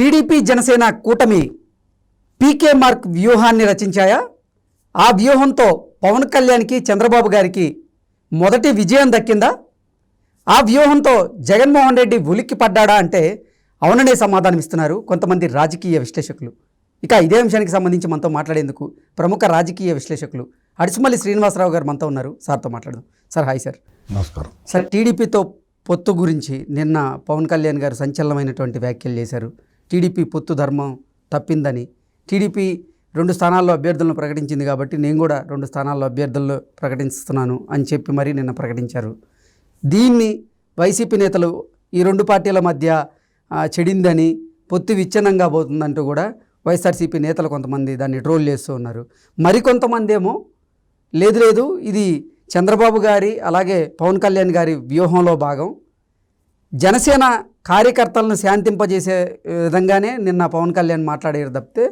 TDP Janasena కూటమి పీకే mark వ్యూహాన్ని రచించాయా? ఆ వ్యూహంతో పవన్ కళ్యాణ్కి చంద్రబాబు గారికి మొదటి విజయం దక్కిందా? ఆ వ్యూహంతో జగన్మోహన్ రెడ్డి ఉలిక్కి పడ్డాడా అంటే అవుననే సమాధానం ఇస్తున్నారు కొంతమంది రాజకీయ విశ్లేషకులు. ఇక ఇదే అంశానికి సంబంధించి మనతో మాట్లాడేందుకు ప్రముఖ రాజకీయ విశ్లేషకులు అడిసిమల్లి శ్రీనివాసరావు గారు మనతో ఉన్నారు. సార్తో మాట్లాడదాం. Sir hi sir. నమస్కారం. సార్ టీడీపీతో పొత్తు గురించి నిన్న పవన్ కళ్యాణ్ గారు సంచలనమైనటువంటి వ్యాఖ్యలు చేశారు. టీడీపీ పొత్తు ధర్మం తప్పిందని. టీడీపీ రెండు స్థానాల్లో అభ్యర్థులను ప్రకటించింది కాబట్టి నేను కూడా రెండు స్థానాల్లో అభ్యర్థులను ప్రకటిస్తున్నాను అని చెప్పి మరీ నిన్న ప్రకటించారు. దీన్ని వైసీపీ నేతలు ఈ రెండు పార్టీల మధ్య చెడిందని పొత్తు విచ్ఛిన్నంగా పోతుందంటూ కూడా వైఎస్ఆర్సీపీ నేతలు కొంతమంది దాన్ని ట్రోల్ చేస్తూ ఉన్నారు. మరికొంతమంది ఏమో లేదు లేదు ఇది చంద్రబాబు గారి అలాగే పవన్ కళ్యాణ్ గారి వ్యూహంలో భాగం. జనసేన కార్యకర్తలను శాంతింపజేసే విధంగానే నిన్న పవన్ కళ్యాణ్ మాట్లాడారు తప్పితే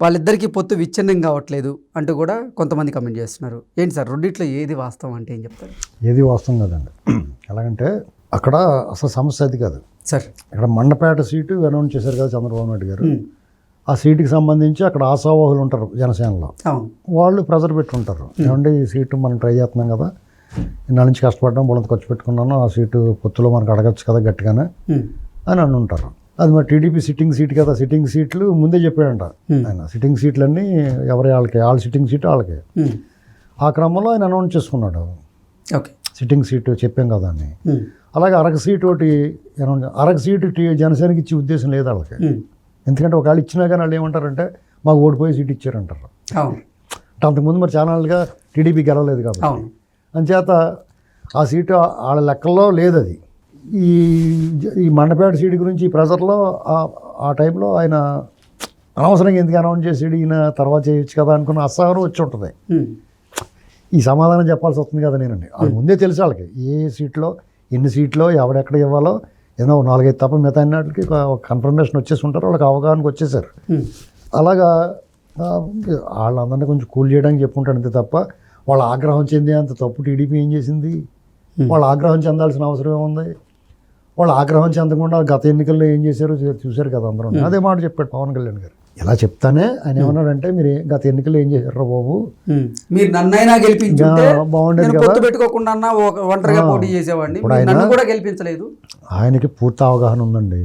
వాళ్ళిద్దరికీ పొత్తు విచ్ఛిన్నం కావట్లేదు అంటూ కూడా కొంతమంది కమెంట్ చేస్తున్నారు. ఏంటి సార్ రెండిట్లో ఏది వాస్తవం అంటే ఏం చెప్తారు? ఏది వాస్తవం కదండి. ఎలాగంటే అక్కడ అసలు సమస్య అది కాదు. సార్. ఇక్కడ మండపేట సీటు అనౌన్స్ చేశారు కదా చంద్రబాబు నాయుడు గారు. ఆ సీటుకి సంబంధించి అక్కడ ఆశావాహులు ఉంటారు జనసేనలో. వాళ్ళు ప్రెజర్ పెట్టుకుంటారు ఏమంటే ఈ సీటు మనం ట్రై చేస్తున్నాం కదా. ఇన్నాళ్ళ నుంచి కష్టపడ్డాం బులంత ఖర్చు పెట్టుకున్నాను ఆ సీటు పొత్తులో మనకు అడగచ్చు కదా గట్టిగానే అని అని ఉంటారు. అది మరి టీడీపీ సిట్టింగ్ సీట్ కదా సిట్టింగ్ సీట్లు ముందే చెప్పాడంట. ఆయన. సిట్టింగ్ సీట్లన్నీ ఎవరి వాళ్ళకి వాళ్ళ సిట్టింగ్ సీట్ వాళ్ళకి. ఆ క్రమంలో ఆయన అనౌన్స్ చేసుకున్నాడు. ఓకే. సిట్టింగ్ సీటు చెప్పాం కదా అని. అలాగే అరగ సీటు ఒకటి అనౌన్స్ అరగ సీటు జనసేనకి ఇచ్చే ఉద్దేశం లేదు వాళ్ళకి. ఎందుకంటే ఒకవేళ ఇచ్చినా కానీ వాళ్ళు ఏమంటారంటే మాకు ఓడిపోయి సీట్ ఇచ్చారంటారు. అంతకుముందు మరి ఛానల్గా టీడీపీ గెలవలేదు కాబట్టి. అంచేత ఆ సీటు వాళ్ళ లెక్కల్లో లేదు అది ఈ ఈ మండపేట సీటు గురించి ఈ ప్రెజర్లో ఆ- టైంలో ఆయన అనవసరంగా ఎందుకు అనౌన్స్ చేసాడు ఈయన తర్వాత చేయొచ్చు కదా అనుకున్న అసహనం వచ్చి ఉంటుంది. ఈ సమాధానం చెప్పాల్సి వస్తుంది కదా నేనండి. వాళ్ళు ముందే తెలుసు వాళ్ళకి. ఏ సీట్లో ఎన్ని సీట్లో ఎవడెక్కడ ఇవ్వాలో ఏదో నాలుగైదు తప్ప మిగతా అన్నిటికి ఒక కన్ఫర్మేషన్ వచ్చేసి ఉంటారు వాళ్ళకి అవగాహనకు వచ్చేసారు. అలాగా వాళ్ళందరినీ కొంచెం కూల్ చేయడానికి చెప్పుకుంటాడు అంతే తప్ప వాళ్ళ ఆగ్రహం చెందే అంత తప్పు టీడీపీ ఏం చేసింది? వాళ్ళ ఆగ్రహం చెందాల్సిన అవసరం ఏముంది? వాళ్ళ ఆగ్రహం చెందకుండా గత ఎన్నికల్లో ఏం చేశారో చూశారు కదా అందరూ. అదే మాట చెప్పాడు పవన్ కళ్యాణ్ గారు. ఇలా చెప్తానే ఆయన ఏమన్నాడంటే మీరు గత ఎన్నికల్లో ఏం చేశారు బాబు. మీరు నన్నైనా గెలిపించుంటే బాగుండేది కదా. పెట్టుకోకుండా ఒంటరిగా. పోటీ చేసేవాడిని. నన్ను కూడా గెలిపించలేదు. ఆయనకి పూర్తి అవగాహన ఉందండి.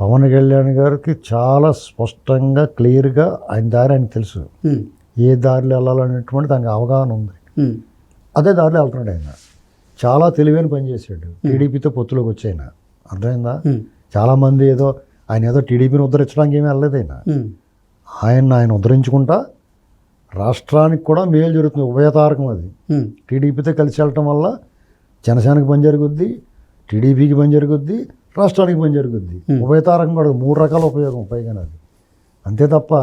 పవన్ కళ్యాణ్ గారికి చాలా స్పష్టంగా క్లియర్గా ఆయన దారి ఆయనకు తెలుసు. ఏ దారిలో వెళ్ళాలనేటువంటి దానికి అవగాహన ఉంది. అదే దారిలో వెళ్తున్నాడు ఆయన. చాలా తెలివైన పని చేశాడు. టీడీపీతో పొత్తులోకి వచ్చి ఆయన అర్థమైందా చాలామంది ఏదో ఆయన ఏదో టీడీపీని ఉద్ధరించడానికి ఏమీ వెళ్ళలేదు ఆయన. ఆయన ఆయన ఉద్ధరించుకుంటా రాష్ట్రానికి కూడా మేలు జరుగుతుంది. ఉభయతారకం అది. టీడీపీతో కలిసి వెళ్ళటం వల్ల జనసేనకి పని జరుగుద్ది టీడీపీకి పని జరుగుద్ది రాష్ట్రానికి పని జరుగుద్ది. ఉభయతారకం కూడా మూడు రకాల ఉపయోగం పైగా అది. అంతే తప్ప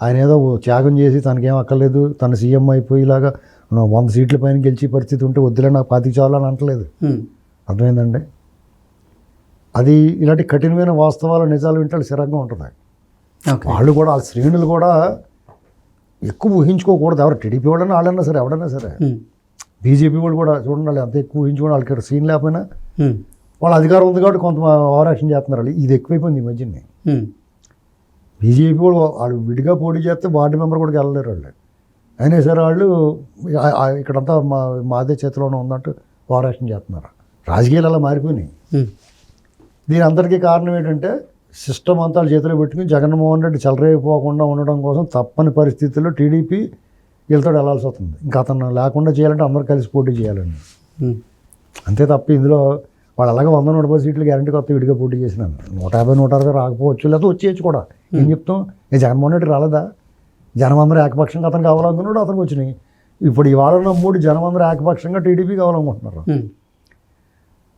ఆయన ఏదో త్యాగం చేసి తనకేం అక్కర్లేదు తన సీఎం అయిపోయేలాగా వంద సీట్ల పైన గెలిచే పరిస్థితి ఉంటే వద్దులే నాకు పాతికి చాలని అంటలేదు అర్థమైందండి? అది ఇలాంటి కఠినమైన వాస్తవాలు నిజాలు వింటే స్థిరంగా ఉంటుంది. వాళ్ళు కూడా వాళ్ళ శ్రేణులు కూడా ఎక్కువ ఊహించుకోకూడదు. ఎవరు టీడీపీ వాళ్ళైనా వాళ్ళైనా సరే ఎవడైనా సరే. బీజేపీ వాళ్ళు కూడా చూడండి వాళ్ళు ఎంత ఎక్కువ ఊహించుకోవడం వాళ్ళకి సీన్ లేకపోయినా వాళ్ళ అధికారం ఉంది కాబట్టి కొంత ఓవర్ యాక్షన్ చేస్తున్నారు. ఇది ఎక్కువైపోయింది ఈ మధ్యనే. బీజేపీ వాళ్ళు వాళ్ళు విడిగా పోటీ చేస్తే వార్డు మెంబర్ కూడా వెళ్ళలేరు వాళ్ళు. అయినా సరే వాళ్ళు ఇక్కడంతా మా మాదే చేతిలోనే ఉందంటూ యాక్షన్ చేస్తున్నారు. రాజకీయాలు అలా మారిపోయినాయి. దీని అందరికీ కారణం ఏంటంటే సిస్టమ్ అంతా వాళ్ళ చేతిలో పెట్టుకుని జగన్మోహన్ రెడ్డి చెలరైపోకుండా ఉండడం కోసం తప్పని పరిస్థితుల్లో టీడీపీ వీళ్ళతో వెళ్ళాల్సి వస్తుంది. ఇంకా అతను లేకుండా చేయాలంటే అందరూ కలిసి పోటీ చేయాలండి. అంతే తప్ప ఇందులో వాళ్ళు అలాగే వంద నూట పది సీట్లు గ్యారంటీ కొత్త విడిగా పోటీ చేసినాను. నూట యాభై నూట అరవై రాకపోవచ్చు లేకపోతే వచ్చేయచ్చు కూడా. ఏం చెప్తాం? ఏ జగన్మోహన్ రెడ్డి రాలేదా? జనం అందరూ ఏకపక్షంగా అతను కావాలనుకున్నాడు అతనికి వచ్చినాయి. ఇప్పుడు ఇవాళ ఉన్న మూడు జనం అందరూ ఏకపక్షంగా టీడీపీ కావాలనుకుంటున్నారు.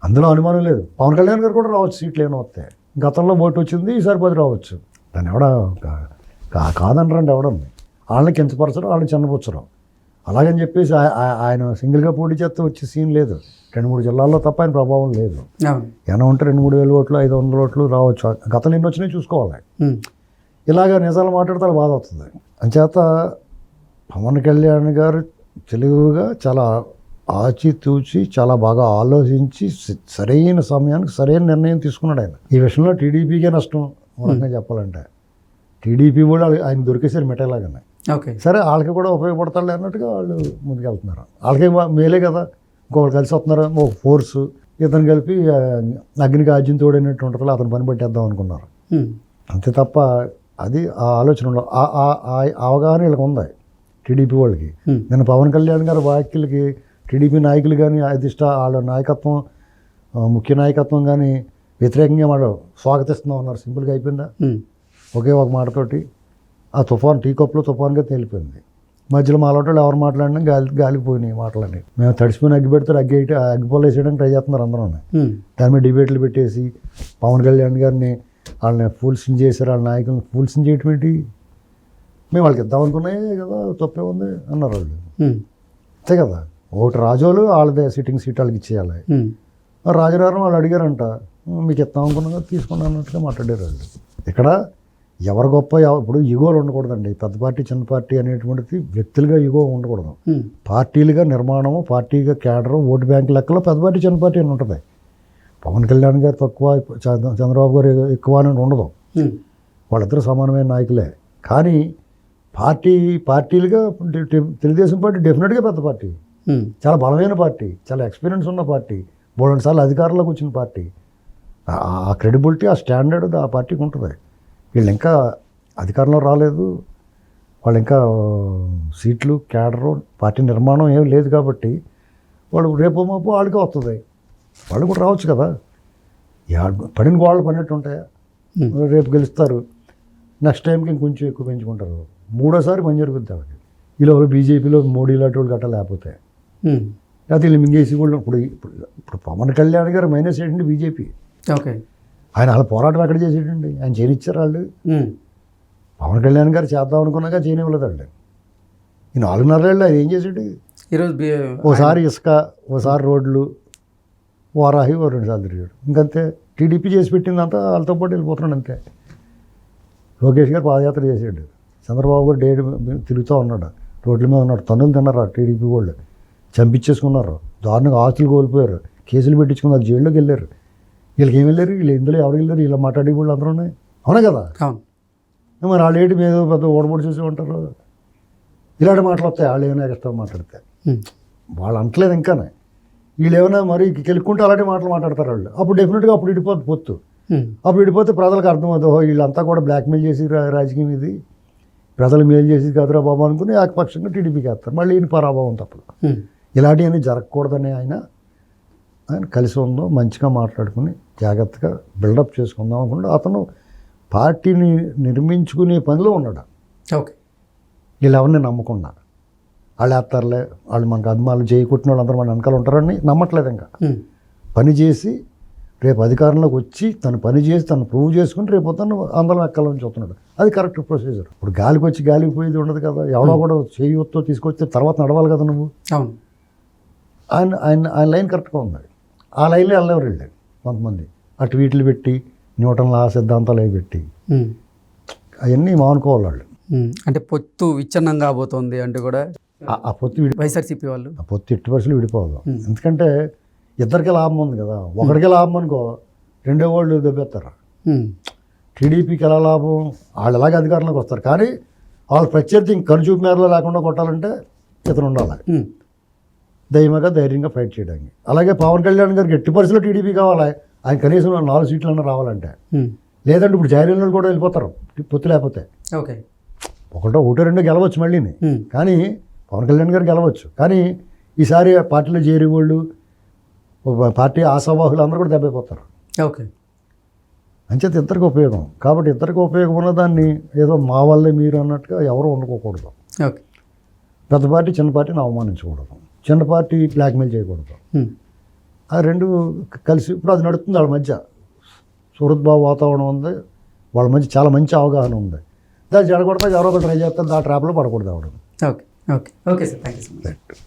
అందులో అనుమానం లేదు. పవన్ కళ్యాణ్ గారు కూడా రావచ్చు సీట్లు ఏమైనా వస్తాయి గతంలో ఓటు వచ్చింది ఈసారి పది రావచ్చు. దాన్ని ఎవడ కాదనరండి ఎవడండి వాళ్ళని కించపరచరు వాళ్ళని చిన్నపుచ్చరు అలాగని చెప్పేసి ఆయన సింగిల్గా పోటీ చేస్తే వచ్చే సీన్ లేదు. రెండు మూడు జిల్లాల్లో తప్ప ఆయన ప్రభావం లేదు. ఏమైనా ఉంటే రెండు మూడు వేల ఓట్లు ఐదు వందల ఓట్లు రావచ్చు. గతంలో ఎన్ని వచ్చినాయి చూసుకోవాలి ఇలాగ నిజాలు మాట్లాడితే బాధ అవుతుంది. అంచేత పవన్ కళ్యాణ్ గారు తెలుగుగా చాలా ఆచితూచి చాలా బాగా ఆలోచించి సరైన సమయానికి సరైన నిర్ణయం తీసుకున్నాడు ఆయన. ఈ విషయంలో టీడీపీకే నష్టం రకంగా చెప్పాలంటే. టీడీపీ కూడా ఆయన దొరికేసారు మిఠాయిలాగానే ఓకే. సరే వాళ్ళకి కూడా ఉపయోగపడతాడు అన్నట్టుగా వాళ్ళు ముందుకెళ్తున్నారు. వాళ్ళకి మేలే కదా. ఇంకొకరు కలిసి వస్తున్నారు ఒక ఫోర్స్. ఇతను కలిపి అగ్నికి ఆజ్యం తోడైనట్టు ఉంటుంది అతను పని పట్టేద్దాం అనుకున్నారు. అంతే తప్ప అది ఆ ఆలోచన ఉండదు ఆ- ఆ ఆ అవగాహన వీళ్ళకి ఉంది. టీడీపీ వాళ్ళకి. నేను పవన్ కళ్యాణ్ గారి వ్యాఖ్యలకి టీడీపీ నాయకులు కానీ అధిష్ట వాళ్ళ నాయకత్వం ముఖ్య నాయకత్వం కానీ వ్యతిరేకంగా మాట స్వాగతిస్తున్నాం అన్నారు. సింపుల్గా అయిపోయిందా? ఒకే ఒక మాటతోటి ఆ తుఫాన్ టీ కప్లో తుఫాన్గా తేలిపోయింది. మధ్యలో మాలోటోళ్ళు ఎవరు మాట్లాడినా గాలి గాలిపోయినాయి మాటలని మేము తడిసిపోయిన అగ్గి పెడితే అగ్గి అయితే అగ్గి పొల వేసేయడానికి ట్రై చేస్తున్నారు అందరూ దాని మీద డిబేట్లు పెట్టేసి పవన్ కళ్యాణ్ గారిని వాళ్ళని ఫూల్స్ని చేశారు వాళ్ళ నాయకులను ఫూల్స్ని చేయటం ఏంటి? మేము వాళ్ళకి ఇద్దాం అనుకున్నాయి కదా తప్పే ఉంది అన్నారు వాళ్ళు. అంతే కదా. ఒకటి రాజోలు వాళ్ళదే సిట్టింగ్ సీట్ వాళ్ళకి ఇచ్చేయాలి. రాజనగరం వాళ్ళు అడిగారంట మీకు ఇస్తాం అనుకున్నాం కదా తీసుకున్నాం అన్నట్టుగా మాట్లాడారు వాళ్ళు. ఇక్కడ ఎవరు గొప్ప ఇప్పుడు ఈగోలు ఉండకూడదండి. పెద్ద పార్టీ చిన్న పార్టీ అనేటువంటిది వ్యక్తులుగా ఈగో ఉండకూడదు. పార్టీలుగా నిర్మాణము పార్టీగా క్యాడరు ఓటు బ్యాంక్ లెక్కలో పెద్ద పార్టీ చిన్న పార్టీ అని ఉంటుంది. పవన్ కళ్యాణ్ గారు తక్కువ చంద్ర- చంద్రబాబు గారు ఎక్కువ అని ఉండదు. వాళ్ళిద్దరూ సమానమైన నాయకులే. కానీ పార్టీ పార్టీలుగా తెలుగుదేశం పార్టీ డెఫినెట్గా పెద్ద పార్టీ. చాలా బలమైన పార్టీ చాలా ఎక్స్పీరియన్స్ ఉన్న పార్టీ మూడు సార్లు అధికారంలోకి వచ్చిన పార్టీ. ఆ క్రెడిబిలిటీ ఆ స్టాండర్డ్ ఆ పార్టీకి ఉంటుంది. వీళ్ళు ఇంకా అధికారంలో రాలేదు. వాళ్ళు ఇంకా సీట్లు క్యాడరు పార్టీ నిర్మాణం ఏం లేదు కాబట్టి వాళ్ళు రేపు మాపు వాళ్ళకే వస్తుంది వాళ్ళు కూడా రావచ్చు కదా. పడిన గోళ్ళు పడినట్టు ఉంటాయా? రేపు గెలుస్తారు. నెక్స్ట్ టైంకి ఇంకొంచెం ఎక్కువ పెంచుకుంటారు. మూడోసారి పని జరుగుతుంది వాళ్ళకి. ఇలా బీజేపీలో మోడీ లాంటి వాళ్ళు గట్రా లేకపోతే. లేకపోతే వీళ్ళు మింగేసి కూడా ఇప్పుడు ఇప్పుడు ఇప్పుడు పవన్ కళ్యాణ్ గారు మైనస్ ఏంటండి బీజేపీ. ఓకే. ఆయన వాళ్ళ పోరాటం ఎక్కడ చేసేటండి? ఆయన చేయనిచ్చారు వాళ్ళు. పవన్ కళ్యాణ్ గారు చేద్దాం అనుకున్నాక చేయనివ్వలేదు వాళ్ళు ఈ నాలుగున్నరేళ్ళు ఆయన ఏం చేసాడు? ఈరోజు ఓసారి ఇసుక ఓసారి రోడ్లు వారాహి ఓ రెండు సార్లు తిరిగాడు. ఇంకంతే. టీడీపీ చేసి పెట్టిందంతా వాళ్ళతో పాటు వెళ్ళిపోతున్నాడు అంతే. లోకేష్ గారు పాదయాత్ర చేసాడు. చంద్రబాబు గారు డేట్ తిరుగుతూ ఉన్నాడు. రోడ్ల మీద ఉన్నాడు. తన్నులు తిన్నారు టీడీపీ వాళ్ళు? చంపించేసుకున్నారు. దారుణంగా ఆస్తులు కోల్పోయారు. కేసులు పెట్టించుకున్నారు. జైల్లోకి వెళ్ళారు. వీళ్ళకి ఏం వెళ్ళారు? వీళ్ళు ఇందులో ఎవరు వెళ్ళారు? వీళ్ళ మాట్లాడే వాళ్ళు అందరూ అవునా కదా? అవును. మరి వాళ్ళు ఏంటి మీద పెద్ద ఓడబడి చూసి ఉంటారు? ఇలాంటి మాటలు వస్తాయి. వాళ్ళు ఏమైనా ఎక్స్ట్రా మాట్లాడితే. వాళ్ళు అంటలేదు ఇంకానే. వీళ్ళు ఏమైనా మరి కెలుక్కుంటే అలాంటి మాటలు మాట్లాడతారు వాళ్ళు. అప్పుడు డెఫినెట్గా అప్పుడు ఇడిపోద్ది పొత్తు అప్పుడు ఇడిపోతే ప్రజలకు అర్థమవుతుంది. ఓహో వీళ్ళంతా కూడా బ్లాక్మెయిల్ చేసి రాజకీయం ఇది. ప్రజలు మేలు చేసి కాదురా బాబు అనుకుని ఏకపక్షంగా టీడీపీకి వేస్తారు. మళ్ళీ ఈయన పరాభవం తప్పదు. ఇలాంటివన్నీ జరగకూడదని ఆయన ఆయన కలిసి ఉందో మంచిగా మాట్లాడుకుని జాగ్రత్తగా బిల్డప్ చేసుకుందాం అనుకుంటే అతను పార్టీని నిర్మించుకునే పనిలో ఉన్నాడు. ఓకే. వీళ్ళు ఎవరిని నమ్మకుండా. వాళ్ళు వేస్తారులే వాళ్ళు మనకు అభిమానులు చేయకుట్టిన వాళ్ళందరూ మన వెనకాల ఉంటారని నమ్మట్లేదు ఇంకా. పని చేసి రేపు అధికారంలోకి వచ్చి తను పని చేసి తను ప్రూవ్ చేసుకుని రేపు తను అందరం ఎక్కాలని చూస్తున్నాడు అది కరెక్ట్ ప్రొసీజర్. ఇప్పుడు గాలికి వచ్చి గాలికి పోయేది ఉండదు కదా. ఎవడో కూడా చేయూతో తీసుకొస్తే తర్వాత నడవాలి కదా నువ్వు. అవును. ఆయన ఆయన ఆయన లైన్ కరెక్ట్గా ఉంది. ఆ లైన్లో వెళ్ళేవారు వెళ్ళారు కొంతమంది. అటు వీటిలు పెట్టి న్యూటన్ల ఆ సిద్ధాంతాలు అవి పెట్టి. అవన్నీ మానుకోవాలి వాళ్ళు. అంటే పొత్తు విచ్ఛిన్నం కాబోతోంది అంటూ కూడా ఆ- పొత్తు విడి వైఎస్ఆర్సీపీ వాళ్ళు. ఆ పొత్తు ఎట్టి పరిస్థితులు విడిపోదు. ఎందుకంటే ఇద్దరికి లాభం ఉంది కదా. ఒకడికి లాభం అనుకో రెండో వాళ్ళు దెబ్బెత్తారు టీడీపీకి ఎలా లాభం? వాళ్ళు ఎలాగ అధికారంలోకి వస్తారు. కానీ వాళ్ళ ప్రత్యర్థి ఇంక కనుచూపు మేరలో లేకుండా కొట్టాలంటే ఇతను ఉండాలి. ధైర్యంగా ధైర్యంగా ఫైట్ చేయడానికి. అలాగే పవన్ కళ్యాణ్ గారికి ఎట్టి పరిస్థితుల్లో టీడీపీ కావాలి. ఆయన కనీసం నాలుగు సీట్లన్నా రావాలంటే. ఉమ్, లేదంటే ఇప్పుడు జైలు కూడా వెళ్ళిపోతారు. పొత్తు లేకపోతే. ఓకే. ఒకటో ఒకటో రెండో గెలవచ్చు మళ్ళీని కానీ పవన్ కళ్యాణ్ గారు గెలవచ్చు. కానీ ఈసారి పార్టీలో చేరే వాళ్ళు పార్టీ ఆశావాహులు అందరూ కూడా దెబ్బైపోతారు. ఓకే. అంచేత ఇద్దరికి ఉపయోగం. కాబట్టి ఇద్దరికి ఉపయోగం ఉన్న దాన్ని ఏదో మా వల్లే మీరు అన్నట్టుగా ఎవరు వండుకోకూడదు. ఓకే. పెద్ద పార్టీ చిన్న పార్టీని అవమానించకూడదు. చిన్న పార్టీ బ్లాక్మెయిల్ చేయకూడదు. ఆ రెండు కలిసి ఇప్పుడు అది నడుస్తుంది వాళ్ళ మధ్య. సుహృద్భావ వాతావరణం ఉంది. వాళ్ళ మధ్య చాలా మంచి అవగాహన ఉంది. దాన్ని చెడగొడతా ఎవరో ఒకటి ట్రై చేస్తారు ఆ ట్రాప్లో పడకూడదు అవడం okay okay okay sir. Thank you so much.